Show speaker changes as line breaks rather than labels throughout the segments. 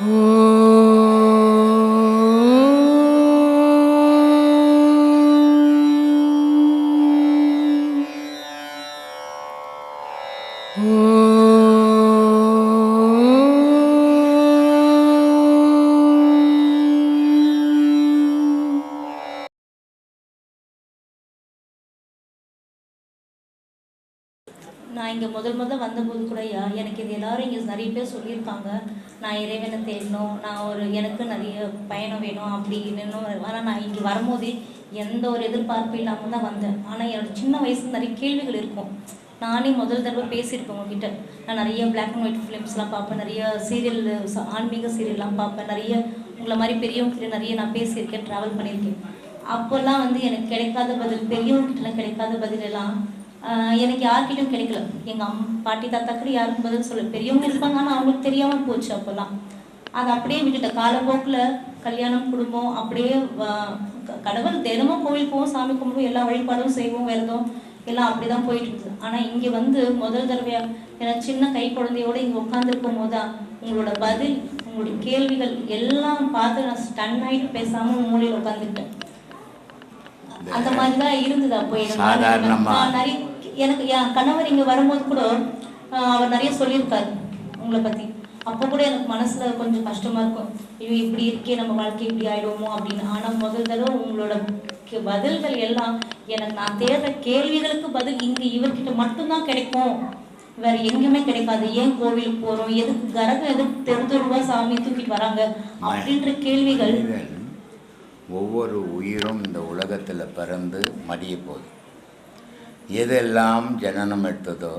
நான் இங்கே முதல் முதல் வந்தபோது கூட எனக்கு இது எல்லாரும் இங்கே நிறைய பேர் சொல்லியிருக்காங்க. நான் இறைவனை தேடணும் நான் ஒரு எனக்கு நிறைய பயணம் வேணும் அப்படின்னு ஆனால் நான் இங்கே வரும்போது எந்த ஒரு எதிர்பார்ப்பு இல்லாமல் தான் வந்தேன். ஆனால் என்னோட சின்ன வயசு நிறைய கேள்விகள் இருக்கும். நானே முதல் தடவை பேசியிருப்பேன் உங்ககிட்ட. நான் நிறைய பிளாக் அண்ட் ஒயிட் ஃபிலிம்ஸ்லாம் பார்ப்பேன் நிறைய சீரியல் ஆன்மீக சீரியல்லாம் பார்ப்பேன் நிறைய உங்களை மாதிரி பெரியவங்ககிட்ட நிறைய நான் பேசியிருக்கேன் ட்ராவல் பண்ணியிருக்கேன். அப்போல்லாம் வந்து எனக்கு கிடைக்காத பதில் பெரியவங்ககிட்டலாம் கிடைக்காத பதிலெல்லாம் எனக்கு யார்கிட்டயும் கிடைக்கல. எங்க அம் பாட்டி தாத்தாக்கிட்ட யாருக்கும் பதில் சொல்ல பெரியவங்க இருப்பாங்க ஆனா அவங்களுக்கு தெரியாம போச்சு அப்போல்லாம் அதை அப்படியே விட்டுட்டேன். காலப்போக்குல கல்யாணம் குடும்பம் அப்படியே கடவுள் தினமும் கோவில் போவோம் சாமி கும்பிடுவோம் எல்லா வழிபாடும் செய்வோம் விரதம் எல்லாம் அப்படிதான் போயிட்டு இருக்குது ஆனா இங்க வந்து முதல் தடவையா எனக்கு சின்ன கை குழந்தையோட இங்க உட்காந்துருக்கும் போதுதான் உங்களோட பதில் உங்களுடைய கேள்விகள் எல்லாம் பார்த்து நான் ஸ்டன் ஆயிட்டு பேசாம மூலையில் உட்காந்துருக்கேன் அந்த மாதிரி தான் இருந்தது அப்போ. எனக்கு நிறைய எனக்கு என் கணவர் இங்க வரும்போது கூட அவர் நிறைய சொல்லியிருக்காரு உங்களை பத்தி. அப்போ கூட எனக்கு மனசுல கொஞ்சம் கஷ்டமா இருக்கும். ஐயோ இப்படி இருக்கே நம்ம வாழ்க்கை இப்படி ஆயிடுவோமோ அப்படின்னு. ஆனா முதல் தடவை உங்களோட பதில்கள் எல்லாம் எனக்கு நான் தேடுற கேள்விகளுக்கு பதில் இங்க இவர்கிட்ட மட்டும்தான் கிடைக்கும். வேற எங்கேயுமே கிடைக்காது. ஏன் கோவிலுக்கு போறோம்? எதுக்கு கரகம் எதுக்கு தெரு தெருவா சாமி தூக்கிட்டு வராங்க? அப்படின்ற கேள்விகள்
ஒவ்வொரு உயிரும் இந்த உலகத்தில் பிறந்து மடிய போகுது. எதெல்லாம் ஜனனம் எடுத்ததோ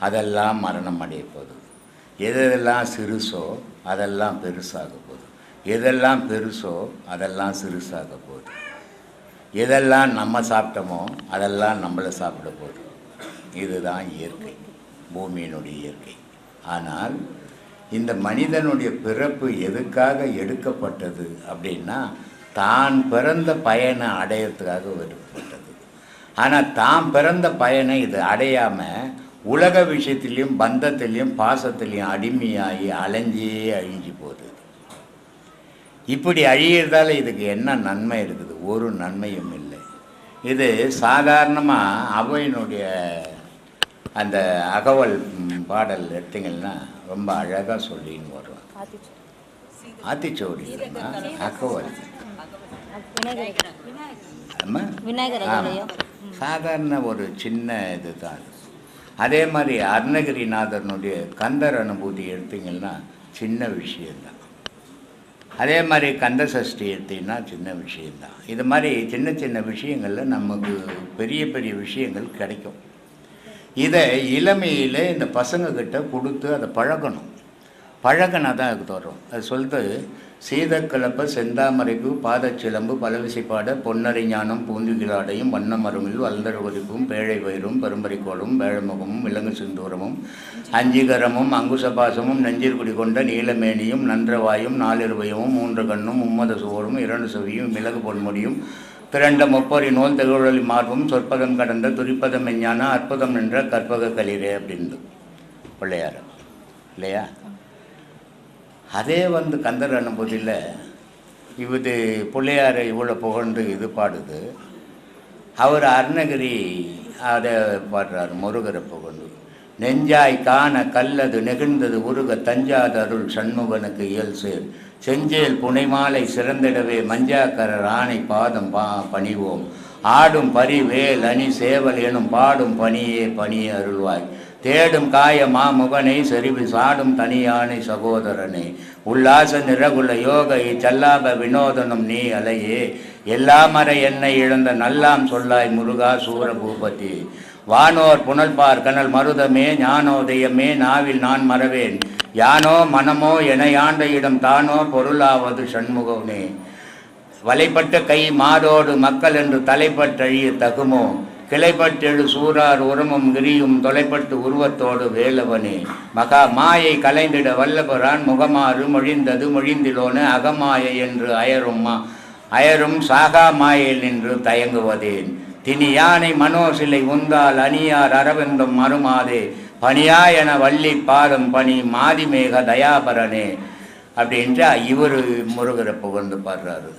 அதெல்லாம் மரணம் அடைய போகுது. எதெல்லாம் சிறுசோ அதெல்லாம் பெருசாக போகுது. எதெல்லாம் பெருசோ அதெல்லாம் சிறுசாக போகுது. எதெல்லாம் நம்ம சாப்பிட்டோமோ அதெல்லாம் நம்மளை சாப்பிட போகுது. இதுதான் இயற்கை பூமியினுடைய இயற்கை. ஆனால் இந்த மனிதனுடைய பிறப்பு எதுக்காக எடுக்கப்பட்டது அப்படின்னா தான் பிறந்த பயனை அடையிறதுக்காக எடுக்கப்பட்டது ஆனால் தான் பிறந்த பயனை இது அடையாமல் உலக விஷயத்திலையும் பந்தத்திலையும் பாசத்திலையும் அடிமையாகி அலைஞ்சே அழிஞ்சு போகுது. இப்படி அழியிறதால இதுக்கு என்ன நன்மை இருக்குது? ஒரு நன்மையும் இல்லை. இது சாதாரணமாக அவையினுடைய அந்த அகவல் பாடல் எடுத்தீங்கன்னா ரொம்ப அழகாக சொல்லின்னு வரும். ஆத்திச்சோடி அகவல்?
விநாயகர்.
சாதாரண ஒரு சின்ன இதுதான். தான் அதே மாதிரி அருணகிரிநாதனுடைய கந்தர் அனுபூதி எடுத்தீங்கன்னா சின்ன விஷயந்தான் அதே மாதிரி கந்த சஷ்டி எடுத்தீங்கன்னா சின்ன விஷயந்தான் இது மாதிரி சின்ன சின்ன விஷயங்களில் நமக்கு பெரிய பெரிய விஷயங்கள் கிடைக்கும். இதை இளமையில் இந்த பசங்கக்கிட்ட கொடுத்து அதை பழகணும். பழகினா தான் அதுக்கு வரும். அது சொல்லிட்டு சீதக்கலப்ப செந்தாமரைப்பு பாதச்சிலம்பு பலவிசைப்பாட பொன்னரை ஞானம் பூந்துகிலாடையும் வண்ணமருமில் வல்லர் ஒலிப்பும் பேழை வயிறும் பெரும்பரிக்கோளும் வேழமுகமும் விலங்கு சிந்தூரமும் அஞ்சிகரமும் அங்குசபாசமும் நெஞ்சிற்குடி கொண்ட நீலமேனியும் நன்றவாயும் நாலிருவயமும் மூன்று கண்ணும் மும்மத சுவரும் இரண்டு சுவையும் மிளகு பொன்முடியும் பிறண்ட முப்பொறி நூல் திகழொலி மார்பும் சொற்பதம் கடந்த துரிப்பதம் மெஞ்ஞான அற்புதம் நின்ற கற்பக கலிரே அப்படின்னு பிள்ளையார். இல்லையா? அதே வந்து கந்தர் அனுபூதியில் இவது பிள்ளையாரை இவ்வளோ புகழ்ந்து இது பாடுது. அவர் அருணகிரி அதை பாடுறார் முருகரை புகழ்ந்து. நெஞ்சாய் காண கல்லது நெகிழ்ந்தது உருக தஞ்சாத அருள் சண்முகனுக்கு இயல் சேர். செஞ்சேல் புனைமாலை சிறந்திடவே மஞ்சாக்கரர் ஆணை பாதம் பா பணிவோம். ஆடும் பரி வேல் அணி சேவல் எனும் பாடும் பணியே பணியே அருள்வாய். தேடும் காய மாமுகனை செறிவு சாடும் தனியானை சகோதரனே. உல்லாச நிறகுல யோக செல்லாப வினோதனும் நீ அலையே. எல்லாமற என்னை இழந்த நல்லாம் சொல்லாய் முருகா சூரபூபதி. வானோர் புனல்பார் கனல் மருதமே ஞானோதயமே நாவில் நான் மறவேன். யானோ மனமோ என யாண்ட இடம் தானோ பொருளாவது சண்முகனே. வலைப்பட்ட கை மாதோடு மக்கள் என்று தலைப்பட்டழிய தகுமோ? கிளைப்பட்டெழு சூறார் உரமும் கிரியும் தொலைப்பட்டு உருவத்தோடு வேலவனே. மகா மாயை கலைந்திட வல்லபரான் முகமாறு மொழிந்தது மொழிந்திலோன அகமாயை என்று அயரும்மா அயரும் சாகா மாயில் நின்று தயங்குவதேன். தினி யானை மனோசிலை உந்தால் அணியார் அரவிந்தம் மறுமாதே. பணியா என வள்ளி பாதம் பணி மாதிமேக தயாபரனே. அப்படின்ட்டு இவர் முருகரை புகழ்ந்து பாடுறாரு.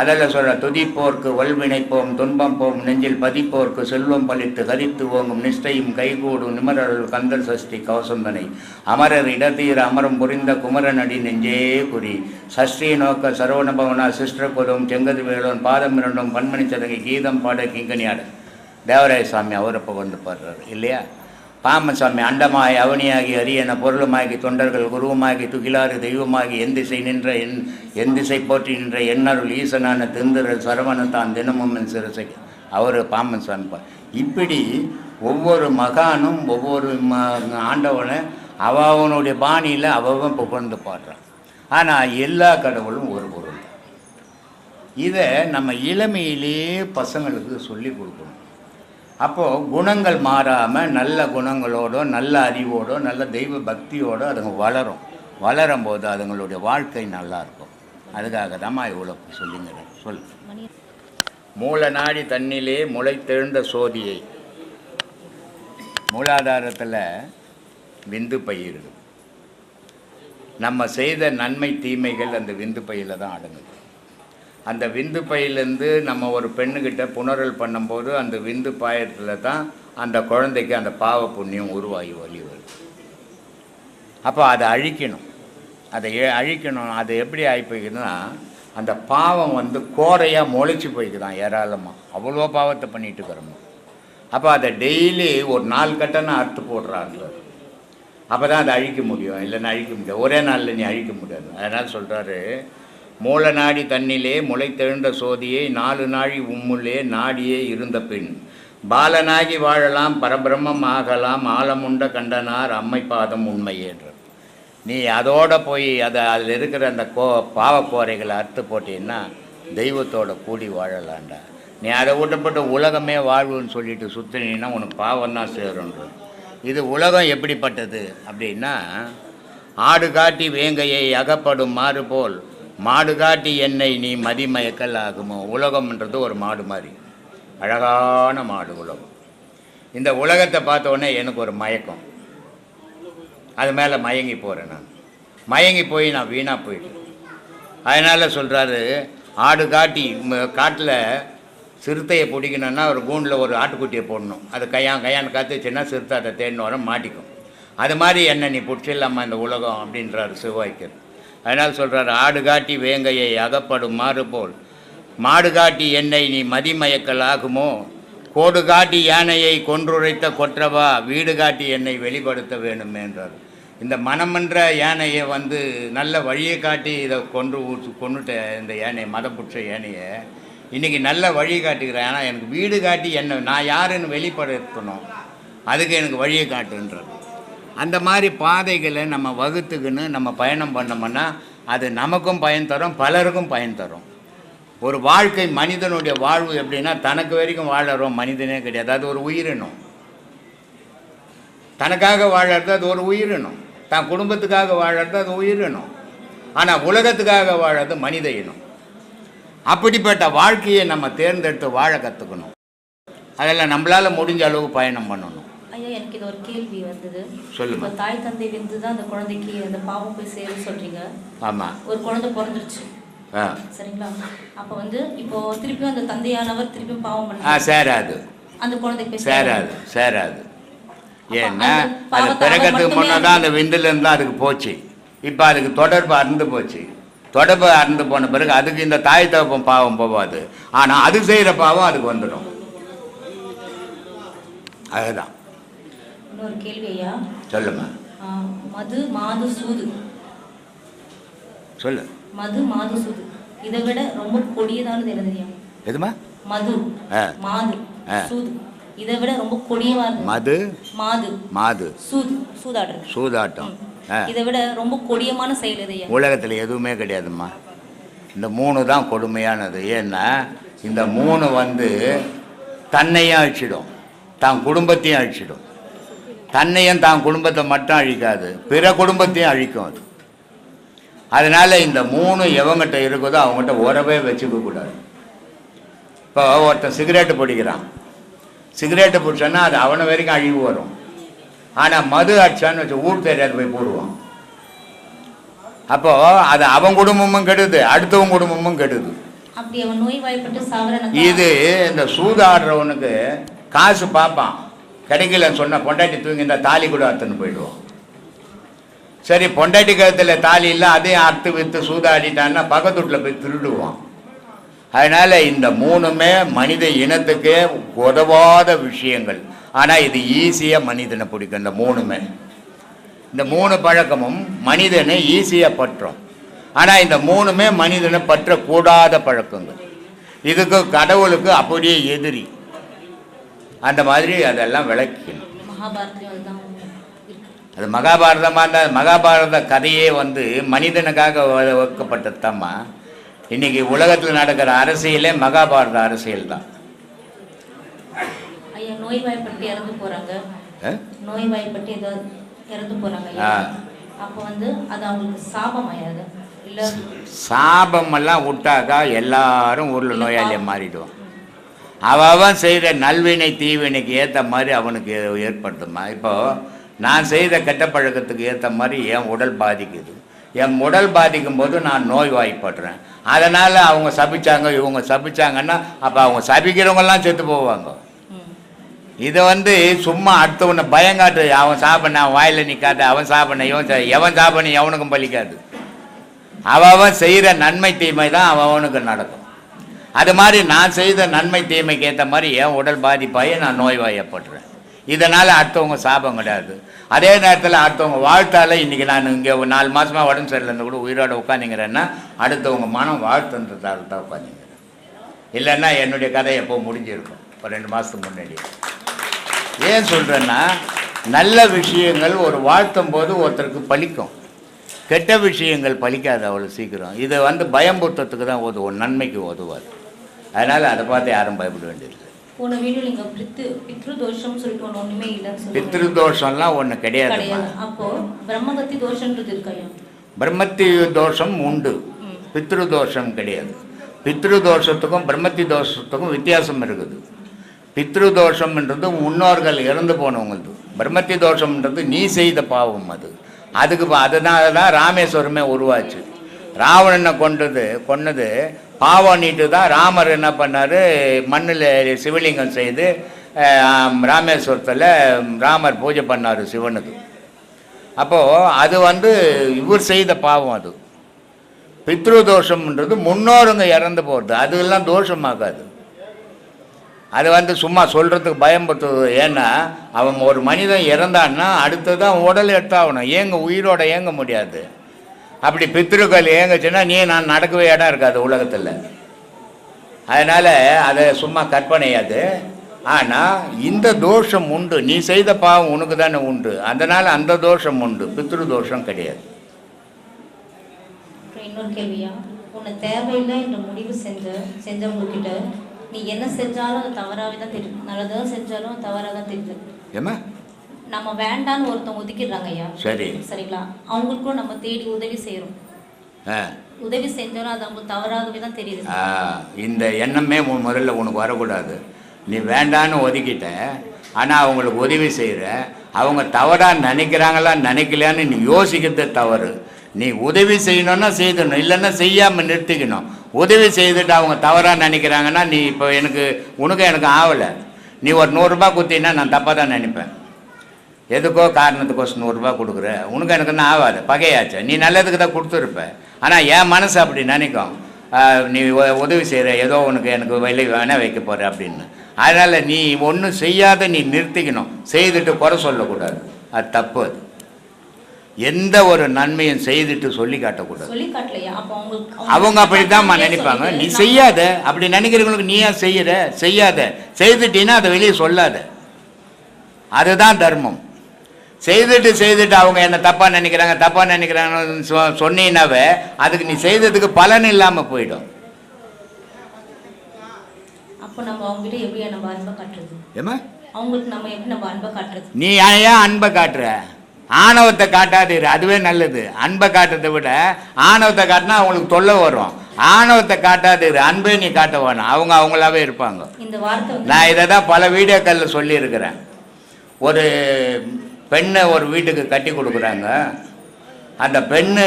அதில் சொல்ற துதிப்போர்க்கு வல்வினைப்போம் துன்பம் போம் நெஞ்சில் பதிப்போர்க்கு செல்வம் பழித்து கரித்து ஓங்கும் நிஷ்டையும் கைகூடும் நிமரல் கந்தர் சஷ்டி கவசந்தனை. அமரர் இடத்தீர அமரம் புரிந்த குமரனடி நெஞ்சே குறி. சஷ்டி நோக்க சரவணபவனா சிஸ்டர் கொலும் செங்கது வேலோன் பாதம் இரண்டும் பன்மணி சதகை கீதம் பாட கிங்கனியாடு தேவராய சாமி அவரை வந்து பாடுறாரு இல்லையா? பாமசாமி அண்டமாய் அவனியாகி அரியன பொருளுமாகி தொண்டர்கள் குருவுமாகி துகிலாறு தெய்வமாகி எந்திசை நின்ற என் எந்த திசை போற்றி நின்ற எண்ணருள் ஈசனான திருந்திரல் சரவணத்தான் தினமும் என் சிறுசை அவர் பாமன் சாமி இப்படி ஒவ்வொரு மகானும் ஒவ்வொரு ம ஆண்டவனை அவ அவனுடைய பாணியில் அவன் புகழ்ந்து பாடுறான். ஆனால் எல்லா கடவுளும் ஒரு பொருள் இதை நம்ம இளமையிலேயே பசங்களுக்கு சொல்லி கொடுக்கணும். அப்போது குணங்கள் மாறாமல் நல்ல குணங்களோட நல்ல அறிவோட நல்ல தெய்வ பக்தியோடு அதுங்க வளரும். வளரும் போது அதுங்களுடைய வாழ்க்கை நல்லா இருக்கும் அதுக்காக தான்மா இவ்வளோ சொல்லுங்கிறேன். சொல் மூல நாடி தண்ணிலே முளைத்தெழுந்த சோதியை. மூலாதாரத்தில் விந்து பயிர் நம்ம செய்த நன்மை தீமைகள் அந்த விந்து பையில் தான் அடங்குது அந்த விந்து பையிலேருந்து நம்ம ஒரு பெண்ணுக்கிட்ட புணரல் பண்ணும்போது அந்த விந்து பாயத்தில் தான் அந்த குழந்தைக்கு அந்த பாவ புண்ணியம் உருவாகி வழி வருது. அப்போ அதை அழிக்கணும். அதை ஏ- அழிக்கணும். அது எப்படி ஆகிப்போய்க்குதுன்னா அந்த பாவம் வந்து கோரையாக முளைச்சி போய்க்குதான் ஏராளமாக அவ்வளோ பாவத்தை பண்ணிட்டு இருக்கிறோம். அப்போ அதை டெய்லி ஒரு நாலு கட்டணம் அறுத்து போடுறாங்க. அப்போ தான் அதை அழிக்க முடியும். இல்லைன்னா அழிக்க முடியாது. ஒரே நாளில் நீ அழிக்க முடியாது. அதனால் சொல்கிறாரு மூல நாடி தன்னிலே முளைத்தெழுந்த சோதியை நாலு நாழி உம்முள்ளே நாடியே இருந்த பின் பாலனாகி வாழலாம் பரபிரம்மம் ஆகலாம் ஆலமுண்ட கண்டனார் அம்மை பாதம் உண்மையேன்றார் நீ அதோட போய் அதை அதில் இருக்கிற அந்த கோ பாவக்கோரைகளை அறுத்து போட்டீங்கன்னா தெய்வத்தோட கூடி வாழலாம்டா நீ அதை விட்டப்பட்டு உலகமே வாழ்வுன்னு சொல்லிட்டு சுற்றினீன்னா உனக்கு பாவம் தான் சேரும்ன்றது. இது உலகம் எப்படிப்பட்டது அப்படின்னா ஆடு காட்டி வேங்கையை அகப்படும் மாறு போல் மாடு காட்டி என்னை நீ மதிமயக்கல் ஆகுமோ? உலகம்ன்றது ஒரு மாடு மாதிரி. அழகான மாடு உலகம். இந்த உலகத்தை பார்த்தோன்னே எனக்கு ஒரு மயக்கம். அது மேலே மயங்கி போகிறேன் நான். மயங்கி போய் நான் வீணாக போயிட்டேன். அதனால் சொல்கிறாரு ஆடு காட்டி காட்டில் சிறுத்தையை பிடிக்கணுன்னா ஒரு கூண்டில் ஒரு ஆட்டுக்குட்டியை போடணும். அது கையான் கையான் காத்துச்சுன்னா சிறுத்தை அதை தேடின வர மாட்டிக்கும். அது மாதிரி என்ன நீ பிடிச்சிடலாமா இந்த உலகம்? அப்படின்றாரு சிவாய்க்கர் அதனால் சொல்கிறார் ஆடு காட்டி வேங்கையை அகப்படும் மாறு போல். மாடு காட்டி என்னை நீ மதிமயக்கல் ஆகுமோ? கோடு காட்டி யானையை கொன்றுரைத்த கொற்றவா? வீடு காட்டி என்னை வெளிப்படுத்த வேணும் என்றார். இந்த மனமன்ற யானையை வந்து நல்ல வழியை காட்டி இதை கொன்று ஊற்று கொன்னுட்ட இந்த யானை மதப்புற்ற யானையை இன்றைக்கி நல்ல வழி காட்டுகிறேன் ஆனால் எனக்கு வீடு காட்டி என்ன நான் யாருன்னு வெளிப்படுத்தணும். அதுக்கு எனக்கு வழியை காட்டுன்றது அந்த மாதிரி பாதைகளை நம்ம வகுத்துக்குன்னு நம்ம பயணம் பண்ணோம்னா அது நமக்கும் பயன் தரும் பலருக்கும் பயன் தரும். ஒரு வாழ்க்கை மனிதனுடைய வாழ்வு எப்படின்னா தனக்கு வரைக்கும் வாழறோம் மனிதனே கிடையாது. அது ஒரு உயிரினம். தனக்காக வாழறது அது ஒரு உயிரினம். தான் குடும்பத்துக்காக வாழறது அது உயிரினம். ஆனால் உலகத்துக்காக வாழறது மனித இனம். அப்படிப்பட்ட வாழ்க்கையை நம்ம தேர்ந்தெடுத்து வாழ கற்றுக்கணும் அதில் நம்மளால் முடிஞ்ச அளவு பயணம் பண்ணணும்.
எனக்கு இது ஒரு கேள்வி வந்தது. இப்போ தாய் தந்தை விந்து தான் அந்த குழந்தைக்கு அந்த பாவம் போய் சேரும் சொல்றீங்க.
ஆமாம்
ஒரு குழந்தை பிறந்துருச்சு. சரிங்களா? அப்போ வந்து இப்போ திருப்பியும் அந்த தந்தையானவர் திருப்பியும் பாவம் பண்ணி
சேராது.
அந்த குழந்தைக்கு போய்
சேராது சேராது. ஏன்னா அது பிறக்கிறதுக்கு முன்னே தான் அந்த விந்துலேருந்து தான் அதுக்கு போச்சு. இப்போ அதுக்கு தொடர்பு அறுந்து போச்சு. தொடர்பு அறுந்து போன பிறகு அதுக்கு இந்த தாய் தகப்பன் பாவம் போகாது ஆனால் அது செய்கிற பாவம் அதுக்கு வந்துடும். அதுதான்.
இன்னொரு கேள்வி ஐயா.
சொல்லுமா.
மது மாது சூது.
சொல்லு.
மது மாது சூது. இதை விட ரொம்ப கொடியதானது என்னதுயா
எதுமா?
மது. மாது. சூது. இதை விட ரொம்ப கொடியவானது
மது
மாது.
மாது.
சூது.
சூதாட்டம் ஆ.
இதை விட ரொம்ப கொடியமான செயல் எதையா
உலகத்தில் எதுவுமே கிடையாதும்மா. இந்த மூணு தான் கொடுமையானது. ஏன்னா இந்த மூணு வந்து தன்னையும் அழிச்சிடும். தான் குடும்பத்தையும் அழிச்சிடும். தன்னையும் தான் குடும்பத்தை மட்டும் அழிக்காது பிற குடும்பத்தையும் அழிக்கும் அது. அதனால் இந்த மூணு எவங்கிட்ட இருக்குதோ அவங்ககிட்ட உறவே வச்சுக்க கூடாது. இப்போ ஒருத்தன் சிகரெட்டு பிடிக்கிறான். சிகரெட்டு பிடிச்சான்னா அது அவனை வரைக்கும் அழிவு வரும். ஆனால் மது அடிச்சான்னு வச்சு ஊர் தெரியாது போய் போடுவான். அப்போ அது அவன் குடும்பமும் கெடுது அடுத்தவன் குடும்பமும் கெடுது. இது இந்த சூதாடுறவனுக்கு காசு பார்ப்பான் கிடைக்கலன்னு சொன்னால் பொண்டாட்டி தூங்கி இந்த தாலி கூட அறுத்துன்னு போயிடுவோம். சரி பொண்டாட்டி கழுத்துல தாலி இல்லை அதையும் அறுத்து விற்று சூதாடிட்டான்னா பக்கத்து வீட்டில் போய் திருடுவான் அதனால் இந்த மூணுமே மனித இனத்துக்கே உதவாத விஷயங்கள். ஆனால் இது ஈஸியாக மனிதனை பிடிக்கும் இந்த மூணுமே. இந்த மூணு பழக்கமும் மனிதனை ஈஸியாக பற்றும். ஆனால் இந்த மூணுமே மனிதனை பற்றக்கூடாத பழக்கங்கள். இதுக்கு கடவுளுக்கு அப்படியே எதிரி. அந்த மாதிரி அதெல்லாம் விளக்கணும் அது மகாபாரதமாக இருந்தால் மகாபாரத கதையே வந்து மனிதனுக்காக வ- வைக்கப்பட்டதுதாம்மா இன்னைக்கு உலகத்தில் நடக்கிற அரசியலே மகாபாரத அரசியல் தான்
நோய்வாய்ப்பட்டு இறந்து? நோய்வாய்ப்பட்டு. அப்போ வந்து அது அவங்களுக்கு
சாபமெல்லாம் விட்டாக்கா எல்லாரும் ஊரில் நோயாளியாக மாறிடுவான் அவன் செய்கிற நல்வினை தீவினைக்கு ஏற்ற மாதிரி அவனுக்கு ஏற்படுத்துமா இப்போ நான் செய்த கெட்ட பழக்கத்துக்கு ஏற்ற மாதிரி என் உடல் பாதிக்குது. என் உடல் பாதிக்கும் போது நான் நோய்வாய்ப்படுறேன். அதனால் அவங்க சபிச்சாங்க இவங்க சபிச்சாங்கன்னா அப்போ அவங்க சபிக்கிறவங்கெல்லாம் செத்து போவாங்க. இதை வந்து சும்மா அடுத்தவனை பயங்காட்டு அவன் சாப்பிட அவன் வாயில் நிற்காது அவன் சாப்பிட இவன் எவன் சாப்பிட எவனுக்கும் பலிக்காது. அவன் அவன் செய்கிற நன்மை தீமை தான் அவன் அவனுக்கு நடக்கும். அது மாதிரி நான் செய்த நன்மை தீமைக்கு ஏற்ற மாதிரி என் உடல் பாதிப்பாகி நான் நோய்வாயப்படுறேன். இதனால் அடுத்தவங்க சாபம் கிடையாது. அதே நேரத்தில் அடுத்தவங்க வாழ்த்தால இன்றைக்கி நான் இங்கே ஒரு நாலு மாதமாக உடம்பு சரியில்லைன்னு கூட உயிரோடு உட்காந்துங்கிறேன்னா அடுத்தவங்க மனம் வாழ்த்துன்றதால் தான் உட்காந்துங்கிறேன் இல்லைன்னா என்னுடைய கதை எப்போ முடிஞ்சிருக்கும்? ஒரு ரெண்டு மாதத்துக்கு முன்னாடி. ஏன் சொல்கிறேன்னா நல்ல விஷயங்கள் ஒரு வாழ்த்தும் போது ஒருத்தருக்கு பலிக்கும் கெட்ட விஷயங்கள் பலிக்காது அவ்வளோ சீக்கிரம். இதை வந்து பயம்புத்தத்துக்கு தான் உதவும் நன்மைக்கு உதவாது அதனால் அதை பார்த்து யாரும் பயப்பட வேண்டியதில்லை.
போன பித்ரு சொல்லிட்டு இல்லைன்னு
தோஷம்லாம் ஒன்று
கிடையாது. அப்போ பிரம்மகத்தி
பிரம்மத்தி தோஷம் உண்டு. பித்ரு தோஷம் கிடையாது. பித்ரு தோஷத்துக்கும் பிரம்மத்தி தோஷத்துக்கும் வித்தியாசம் இருக்குது. பித்ரு தோஷம்ன்றது முன்னோர்கள் இறந்து போனவங்களது. பிரம்மத்தி தோஷம்ன்றது நீ செய்த பாவம் அது. அதுக்கு அதனால தான் ராமேஸ்வரமே உருவாச்சு. ராவணனை கொண்டது கொன்னது பாவம் நீட்டு தான் ராமர் என்ன பண்ணார்? மண்ணில் சிவலிங்கம் செய்து ராமேஸ்வரத்தில் ராமர் பூஜை பண்ணார் சிவனுக்கு. அப்போது அது வந்து இவர் செய்த பாவம் அது. பித்ரு தோஷம்ன்றது முன்னோருங்க இறந்து போகிறது அதெல்லாம் தோஷமாகாது. அது வந்து சும்மா சொல்கிறதுக்கு பயன்படுத்துறது ஏன்னா அவன் ஒரு மனிதன் இறந்தான்னா அடுத்தது தான் உடல் எடுத்தாகணும். ஏங்க உயிரோட ஏங்க முடியாது? அப்படி பித்ருக்கள் ஏங்குச்சுன்னா நீ நான் நடக்கவே இடம் இருக்காது உலகத்தில். அதனால் அதை சும்மா கற்பனையாது ஆனால் இந்த தோஷம் உண்டு. நீ செய்த பாவம் உனக்கு தானே உண்டு. அதனால் அந்த தோஷம் உண்டு. பித்ரு தோஷம் கிடையாது.
இன்னொரு கேள்வியா? உன்னை தேவையில்லை என்று முடிவு செஞ்ச செஞ்சவங்க கிட்ட நீ என்ன செஞ்சாலும் அது தவறாவே தான் தெரியும். நல்லதாக செஞ்சாலும் தவறாக தான் தெரியும்.
ஏம்மா?
நம்ம வேண்டான்னு ஒருத்தவங்க ஒதுக்கிடுறாங்க ஐயா.
சரி.
சரிங்களா? அவங்களுக்கும் நம்ம தேடி உதவி செய்கிறோம் உதவி செஞ்சாலும் அது அவங்களுக்கு தவறாகவே தான் தெரியுது.
இந்த எண்ணமே உன் முதல்ல உனக்கு வரக்கூடாது. நீ வேண்டான்னு ஒதுக்கிட்ட ஆனால் அவங்களுக்கு உதவி செய்கிற அவங்க தவறாக நினைக்கிறாங்களா நினைக்கலையான்னு நீ யோசிக்கிறது தவறு. நீ உதவி செய்யணும்னா செய்தணும் இல்லைன்னா செய்யாமல் நிறுத்திக்கணும். உதவி செய்துட்டு அவங்க தவறாக நினைக்கிறாங்கன்னா நீ இப்போ எனக்கு உனக்கு எனக்கு ஆகலை நீ ஒரு நூறுரூபா குத்தினா நான் தப்பாக தான் நினைப்பேன். எதுக்கோ காரணத்துக்கோசம் நூறுரூபா கொடுக்குற? உனக்கு எனக்கு என்ன ஆகாது. பகையாச்சு. நீ நல்லதுக்கு தான் கொடுத்துருப்ப. ஆனால் என் மனசு அப்படி நினைக்கும். நீ உதவி செய்கிற ஏதோ உனக்கு எனக்கு விலை வேணா வைக்க போகிற அப்படின்னு. அதனால் நீ ஒன்றும் செய்யாத நீ நிறுத்திக்கணும். செய்துட்டு குறை சொல்லக்கூடாது. அது தப்பு அது. எந்த ஒரு நன்மையும் செய்துட்டு சொல்லி காட்டக்கூடாது. அவங்க அப்படித்தாம்மா நினைப்பாங்க. நீ செய்யாத அப்படி நினைக்கிறவங்களுக்கு நீ ஏன் செய்யற? செய்யாத. செய்துட்டீன்னா அதை வெளியே சொல்லாத. அதுதான் தர்மம். செய்துட்டு செய்துட்டு அவங்க என்ன தப்பா நினைக்கிறாங்க தப்பா நினைக்கிறாங்கன்னு சொ சொன்னீங்கன்னாவே அதுக்கு நீ செய்ததுக்கு பலன் இல்லாமல் போயிடும்.
அப்போ நம்ம அவங்க கிட்ட எப்படி நம்ம அன்பை காட்டுறது?
ஏமா
அவங்களுக்கு நம்ம எப்படி நம்ம அன்பை காட்டுறது?
நீ ஏன் அன்பை காட்டுற? ஆணவத்தை காட்டாதீரு அதுவே நல்லது. அன்பை காட்டுறதை விட ஆணவத்தை காட்டினா அவங்களுக்கு தொல்லை வரும். ஆணவத்தை காட்டாதீரு அன்பே நீ காட்ட வேணாம். அவங்க அவங்களாவே இருப்பாங்க.
இந்த வார்த்தை வந்து
நான் இதை தான் பல வீடியோக்களில் சொல்லியிருக்கிறேன். ஒரு பெண்ணை ஒரு வீட்டுக்கு கட்டி கொடுக்குறாங்க. அந்த பெண்ணு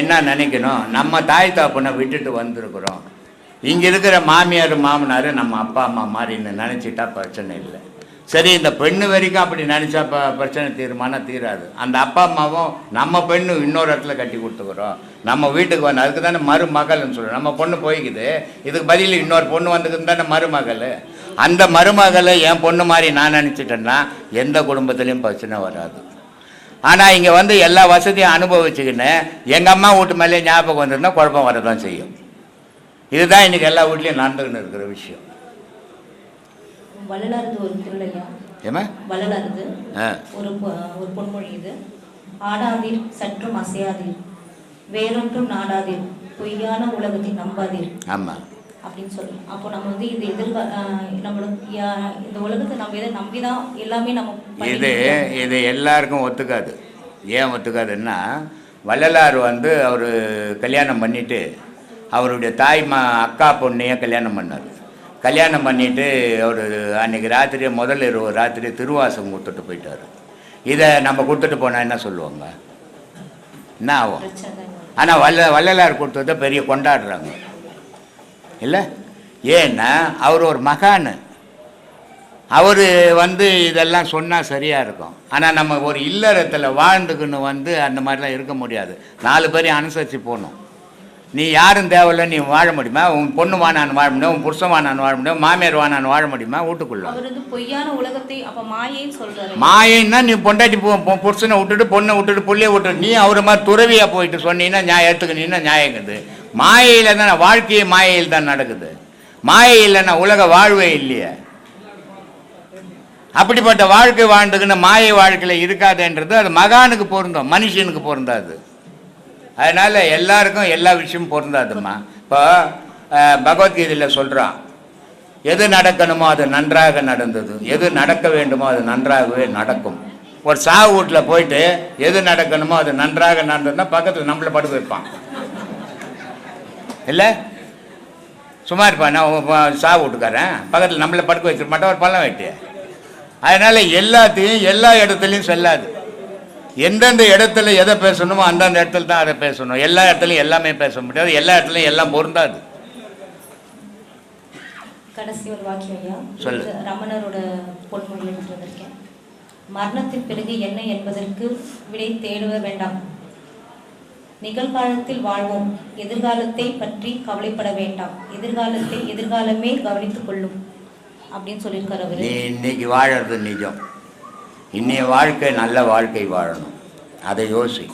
என்ன நினைக்கணும்? நம்ம தாய் தாப்புனை விட்டுட்டு வந்திருக்கிறோம். இங்கே இருக்கிற மாமியார் மாமனார் நம்ம அப்பா அம்மா மாதிரின்னு நினச்சிட்டா பிரச்சனை இல்லை. சரி இந்த பெண்ணு வரைக்கும் அப்படி நினச்சா ப பிரச்சனை தீருமானா தீராது. அந்த அப்பா அம்மாவும் நம்ம பெண்ணு இன்னொரு இடத்துல கட்டி கொடுத்துக்கிறோம். நம்ம வீட்டுக்கு வந்து அதுக்கு தானே மருமகள்னு சொல்கிறோம் நம்ம பொண்ணு போய்க்குது. இதுக்கு பதில் இன்னொரு பொண்ணு வந்துக்குது தானே மருமகள். அந்த மருமகளை என் பொண்ணு மாதிரி நான் நினச்சிட்டேன்னா எந்த குடும்பத்துலேயும் பிரச்சனை வராது. ஆனால் இங்கே வந்து எல்லா வசதியும் அனுபவிச்சுக்கின்னு எங்கள் அம்மா வீட்டு மேலே ஞாபகம் வந்திருந்தா குழப்பம் வரதான் செய்யும். இதுதான் இன்றைக்கி எல்லா வீட்லேயும் நடந்துக்கின்னு இருக்கிற விஷயம்.
வள்ளலாரது ஒரு திருளையா
ஏமா
வள்ளலாரது ஒரு ஒரு பொன்மொழி இது. ஆடாதீர் சற்றும் அசையாதீர். வேறொன்றும் நாடாதீர். பொய்யான உலகத்தை நம்பாதீர்.
ஆமாம்
அப்படின்னு சொல்லலாம். அப்போ நம்ம வந்து இது எதிர்பா ஆஹ் நம்மளுக்கு யா- இந்த உலகத்தை நம்ம எதை நம்பி தான் எல்லாமே நம்ம
இது. இது எல்லாருக்கும் ஒத்துக்காது. ஏன் ஒத்துக்காதுன்னா வள்ளலார் வந்து அவர் கல்யாணம் பண்ணிட்டு அவருடைய தாய் மா அக்கா பொண்ணையே கல்யாணம் பண்ணார். கல்யாணம் பண்ணிட்டு அவர் அன்னைக்கு ராத்திரி முதல் இரவு ராத்திரி திருவாசகம் கொடுத்துட்டு போயிட்டார். இதை நம்ம கொடுத்துட்டு போனால் என்ன சொல்லுவாங்க? என்ன ஆகும். ஆனால் வல்ல வள்ளலார் கொடுத்ததை பெரிய கொண்டாடுறாங்க. இல்லை? ஏன்னா அவர் ஒரு மகான். அவர் வந்து இதெல்லாம் சொன்னால் சரியாக இருக்கும். ஆனால் நம்ம ஒரு இல்லறத்தில் வாழ்ந்துக்குன்னு வந்து அந்த மாதிரிலாம் இருக்க முடியாது. நாலு பேரையும் அனுசரித்து போகணும். நீ யாரும் தேவையில்ல நீ வாழ முடியுமா? உன் பொண்ணு வானான்னு வாழ முடியும் உன் புருஷன் வானான்னு வாழ முடியும் மாமியார் வானான்னு வாழ முடியுமா? வீட்டுக்குள்ள.
பொய்யான உலகத்தை அப்ப மாயைன்னு சொல்றாரு.
மாயன்னா நீ பொண்டாட்டி புருஷனை விட்டுட்டு பொண்ணை விட்டுட்டு புள்ளைய விட்டுட்டு நீ அவரை மாதிரி துறவியா போயிட்டு சொன்னீங்கன்னா நியாயம் எடுத்துக்கினீங்கன்னா நியாயங்குது மாயையில் தானே வாழ்க்கையே மாயையில் தான் நடக்குது. மாயை இல்லைன்னா உலக வாழ்வே இல்லையே. அப்படிப்பட்ட வாழ்க்கை வாழ்ந்துக்குன்னு மாயை வாழ்க்கையில் இருக்காதுன்றது அது மகானுக்கு பொருந்தும் மனுஷனுக்கு பொருந்தாது. அதனால் எல்லாருக்கும் எல்லா விஷயமும் பொருந்தாதும்மா. இப்போ பகவத்கீதையில் சொல்கிறான் எது நடக்கணுமோ அது நன்றாக நடந்தது எது நடக்க வேண்டுமோ அது நன்றாகவே நடக்கும். ஒரு சாவு வீட்டில் போயிட்டு எது நடக்கணுமோ அது நன்றாக நடந்ததுன்னா பக்கத்தில் நம்மளை படுத்து வைப்பான். இல்லை? சும்மா இருப்பான் நான் சாவு வீட்டுக்காரன். பக்கத்தில் நம்மளை படுக்க வச்சிருக்க மாட்டேன் ஒரு பள்ளம் வெட்டி அதனால எல்லாத்தையும் எல்லா இடத்துலையும் செல்லாது. எந்தெந்த இடத்துல எதை பேசணுமோ அந்தந்த இடத்துல தான் அதை பேசணும். எல்லா இடத்துலையும் எல்லாமே பேச முடியாது. எல்லா இடத்துலையும் எல்லாம் பொருந்தாது.
கடைசி ஒரு வாக்கியம் ஐயா.
சொல்லு.
ரமணரோட பொன்மொழி எடுத்து வந்திருக்கேன். மரணத்தின் பிறகு என்ன என்பதற்கு விடை தேடுவ வேண்டாம். நிகழ்காலத்தில் வாழ்வோம். எதிர்காலத்தை பற்றி கவலைப்பட வேண்டாம். எதிர்காலத்தை எதிர்காலமே கவனித்துக் கொள்ளும் அப்படின்னு சொல்லியிருக்காரு அவர்.
இன்னைக்கு வாழறது நிஜம். இன்னைய வாழ்க்கை நல்ல வாழ்க்கை வாழணும். அதை யோசி.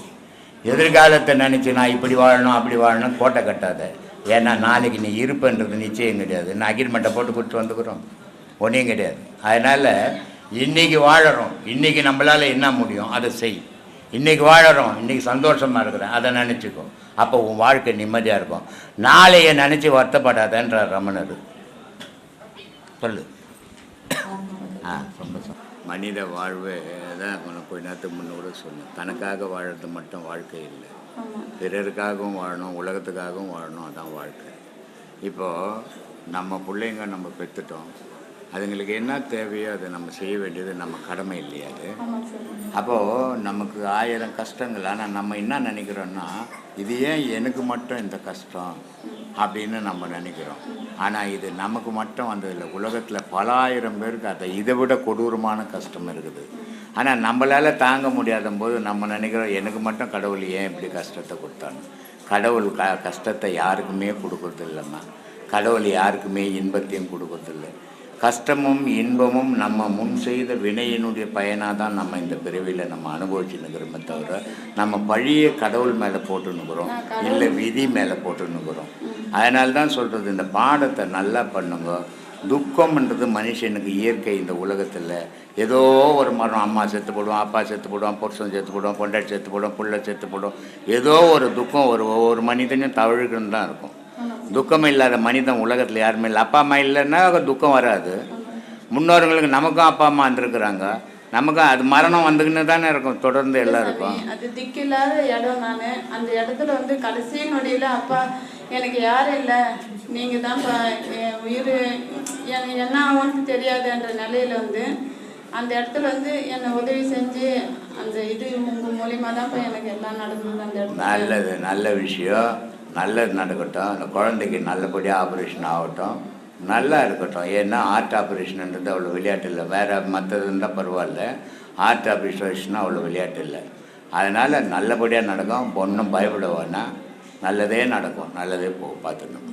எதிர்காலத்தை நினச்சி நான் இப்படி வாழணும் அப்படி வாழணும் கோட்டை கட்டாத. ஏன்னா நாளைக்கு நீ இருப்பன்றது நிச்சயம் கிடையாது. நான் அக்ரிமெண்ட்டை போட்டு கொடுத்து வந்துக்கிறோம். ஒன்றையும் கிடையாது. அதனால் இன்னைக்கு வாழறோம். இன்றைக்கி நம்மளால் என்ன முடியும்? அதை செய். இன்னைக்கு வாழறோம் இன்னைக்கு சந்தோஷமாக இருக்கிறேன். அதை நினச்சிக்கோ. அப்போ உன் வாழ்க்கை நிம்மதியாக இருக்கும். நாளைய நினச்சி வருத்தப்படாதன்றார் ரமணர். சொல்லு. ஆ சந்தோஷம். மனித வாழ்வு தான் கொஞ்ச நேரத்துக்கு முன்ன கூட சொன்னேன். தனக்காக வாழறது மட்டும் வாழ்க்கை இல்லை. பிறருக்காகவும் வாழணும் உலகத்துக்காகவும் வாழணும் அதான் வாழ்க்கை. இப்போது நம்ம பிள்ளைங்க நம்ம பெற்றுட்டோம் அதுங்களுக்கு என்ன தேவையோ அதை நம்ம செய்ய வேண்டியது நம்ம கடமை இல்லையா அது? அப்போது நமக்கு ஆயிரம் கஷ்டங்கள் ஆனால் நம்ம என்ன நினைக்கிறோன்னா இது ஏன் எனக்கு மட்டும் இந்த கஷ்டம் அப்படின்னு நம்ம நினைக்கிறோம். ஆனால் இது நமக்கு மட்டும் வந்ததில்லை உலகத்தில் பல ஆயிரம் பேருக்கு அதை இதை விட கொடூரமான கஷ்டம் இருக்குது. ஆனால் நம்மளால் தாங்க முடியாத போது நம்ம நினைக்கிறோம் எனக்கு மட்டும் கடவுள் ஏன் இப்படி கஷ்டத்தை கொடுத்தான்னு கடவுள் க கஷ்டத்தை யாருக்குமே கொடுக்கறது இல்லைம்மா கடவுள் யாருக்குமே இன்பத்தையும் கொடுக்கறதில்ல. கஷ்டமும் இன்பமும் நம்ம முன் செய்த வினையினுடைய பயனாக தான் நம்ம இந்த பிறவியில் நம்ம அனுபவிச்சுன்னுக்கிறோமே தவிர நம்ம பழிய கடவுள் மேலே போட்டுன்னுக்குறோம். இல்லை விதி மேலே போட்டுன்னுக்குறோம். அதனால தான் சொல்கிறது இந்த பாடத்தை நல்லா பண்ணுங்க. துக்கம்ன்றது மனுஷனுக்கு இயற்கை இந்த உலகத்தில். ஏதோ ஒரு மரம் அம்மா செத்து போடுவான் அப்பா செத்து போடுவான் புருஷன் செத்து போடுவான் பொண்டாட்டி செத்து போடுவான் புள்ள செத்து போடுவோம் ஏதோ ஒரு துக்கம் ஒரு ஒவ்வொரு மனிதனும் தவழுக்குன்னு தான் இருக்கும். துக்கம் இல்லாத மனிதன் உலகத்தில் யாருமே இல்லை. அப்பா அம்மா இல்லைன்னா துக்கம் வராது. முன்னோர்களுக்கு நமக்கும் அப்பா அம்மா இருந்திருக்கிறாங்க. நமக்கும் அது மரணம் வந்துக்கின்னு தானே இருக்கும். தொடர்ந்து எல்லாம் இருக்கும்.
அது திக்கில்லாத இடம் நான். அந்த இடத்துல வந்து கடைசி நொடியில் அப்பா எனக்கு யாரும் இல்லை. நீங்கள் தான் உயிர் எனக்கு என்ன ஆகும்னு தெரியாதுன்ற நிலையில வந்து அந்த இடத்துல வந்து என்னை உதவி செஞ்சு அந்த இது உங்கள் மூலியமாக தான் இப்போ எனக்கு எல்லாம் நடந்தது அந்த இடத்துல.
நல்லது நல்ல விஷயம். நல்லது நடக்கட்டும். அந்த குழந்தைக்கு நல்லபடியாக ஆப்ரேஷன் ஆகட்டும். நல்லா இருக்கட்டும். ஏன்னா ஹார்ட் ஆப்ரேஷன்ன்றது அவ்வளோ விளையாட்டு இல்லை. வேறு மற்றது இருந்தால் பரவாயில்ல. ஹார்ட் ஆப்ரேஷன் அவ்வளோ விளையாட்டு இல்லை. அதனால் நல்லபடியாக நடக்கும். ஒன்றும் பயப்பட வேணாம். நல்லதே நடக்கும். நல்லதே போ பார்த்துக்கணும்.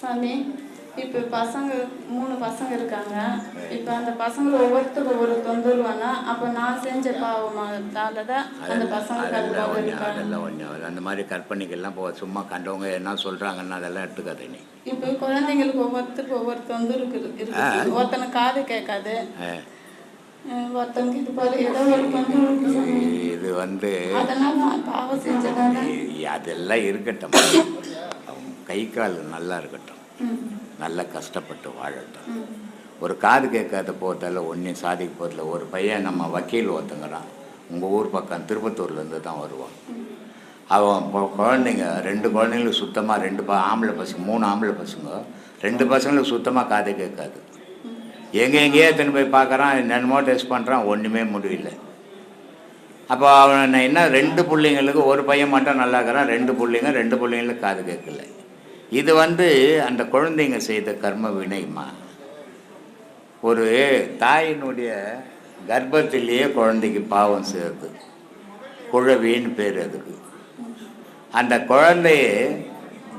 சாமி இப்போ பசங்க மூணு பசங்க இருக்காங்க. இப்போ அந்த பசங்க ஒவ்வொருத்தருக்கு ஒவ்வொரு தொந்தரவு வேணா அப்போ நான் செஞ்ச பாவமாதால தான் அந்த பசங்களுக்கு அது
அதெல்லாம்
போக
ஒன்றும் அந்த மாதிரி கற்பனைக்கெல்லாம் போ சும்மா கண்டவங்க என்ன சொல்கிறாங்கன்னு அதெல்லாம் எடுத்துக்காத நீ.
இப்போ குழந்தைங்களுக்கு ஒவ்வொருத்தருக்கு ஒவ்வொரு தொந்தரவு இருக்கு. ஒருத்தனுக்கு காது கேட்காது. இது
வந்து
அதனால நான் பாவம் செஞ்சதால.
இ- அதெல்லாம் இருக்கட்டும். கை கால் நல்லா இருக்கட்டும். நல்லா கஷ்டப்பட்டு வாழட்டும் ஒரு காது கேட்காத போகிறதால ஒன்றையும் சாதிக்க போகிறதில்ல ஒரு பையன் நம்ம வக்கீல் ஒருத்தங்கிறான். உங்கள் ஊர் பக்கம் திருப்பத்தூர்லேருந்து தான் வருவான். அவன் இப்போ குழந்தைங்க ரெண்டு குழந்தைங்களுக்கு சுத்தமாக ரெண்டு ப ஆம்பளை பசங்க மூணு ஆம்பளை பசங்க ரெண்டு பசங்களுக்கு சுத்தமாக காது கேட்காது. எங்கே எங்கேயோ எத்தனை போய் பார்க்குறான் என்னென்னமோ டெஸ்ட் பண்ணுறான் ஒன்றுமே முடியல. அப்போ அவன் என்ன ரெண்டு பிள்ளைங்களுக்கு ஒரு பையன் மட்டும் நல்லா இருக்கிறான் ரெண்டு பிள்ளைங்க ரெண்டு பிள்ளைங்களுக்கு காது கேட்கல. இது வந்து அந்த குழந்தைங்க செய்த கர்ம வினைமா ஒரு தாயினுடைய கர்ப்பத்திலேயே குழந்தைக்கு பாவம் சேருது குழவின்னு பேர் அதுக்கு. அந்த குழந்தையே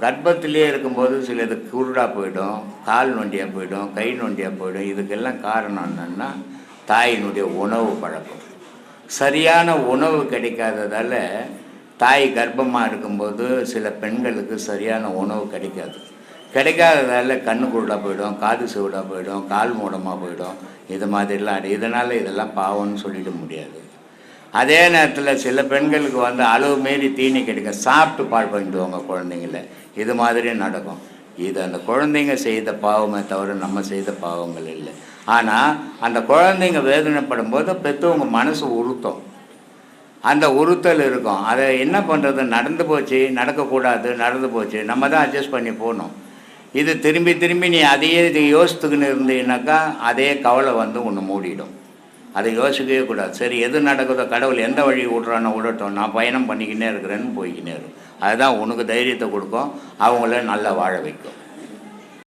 கர்ப்பத்திலேயே இருக்கும்போது சிலது குருடாக போயிடும் கால் நொண்டியாக போயிடும் கை நொண்டியாக போயிடும். இதுக்கெல்லாம் காரணம் என்னென்னா தாயினுடைய உணவு பழக்கம். சரியான உணவு கிடைக்காததால் தாய் கர்ப்பமாக இருக்கும்போது சில பெண்களுக்கு சரியான உணவு கிடைக்காது. கிடைக்காததால் கண்ணு குருடாக போயிடும் காது செவிடாக போயிடும் கால் மூடமாக போயிடும். இது மாதிரிலாம் அடி- இதனால் இதெல்லாம் பாவம்னு சொல்லிட முடியாது. அதே நேரத்தில் சில பெண்களுக்கு வந்து அளவு மீறி தீனி கிடைக்கும் சாப்பிட்டு பால் பண்ணிடுவாங்க குழந்தைங்கள. இது மாதிரி நடக்கும். இது அந்த குழந்தைங்க செய்த பாவமே தவிர நம்ம செய்த பாவங்கள் இல்லை. ஆனால் அந்த குழந்தைங்க வேதனைப்படும் போது பெற்றவங்க மனசு உறுத்தம். அந்த உறுத்தல் இருக்கும். அதை என்ன பண்ணுறது நடந்து போச்சு நடக்கக்கூடாது நடந்து போச்சு. நம்ம தான் அட்ஜஸ்ட் பண்ணி போகணும். இது திரும்பி திரும்பி நீ அதையே இது யோசித்துக்கின்னு இருந்தீங்கன்னாக்கா அதே கவலை வந்து ஒன்று மூடிடும். அதை யோசிக்கவே கூடாது. சரி எது நடக்குதோ கடவுள் எந்த வழி விட்றானோ விடட்டும். நான் பயணம் பண்ணிக்கினே இருக்கிறேன்னு போய்கினே இருக்கும் அதுதான் உனக்கு தைரியத்தை கொடுக்கும். அவங்கள நல்லா வாழ வைக்கும்.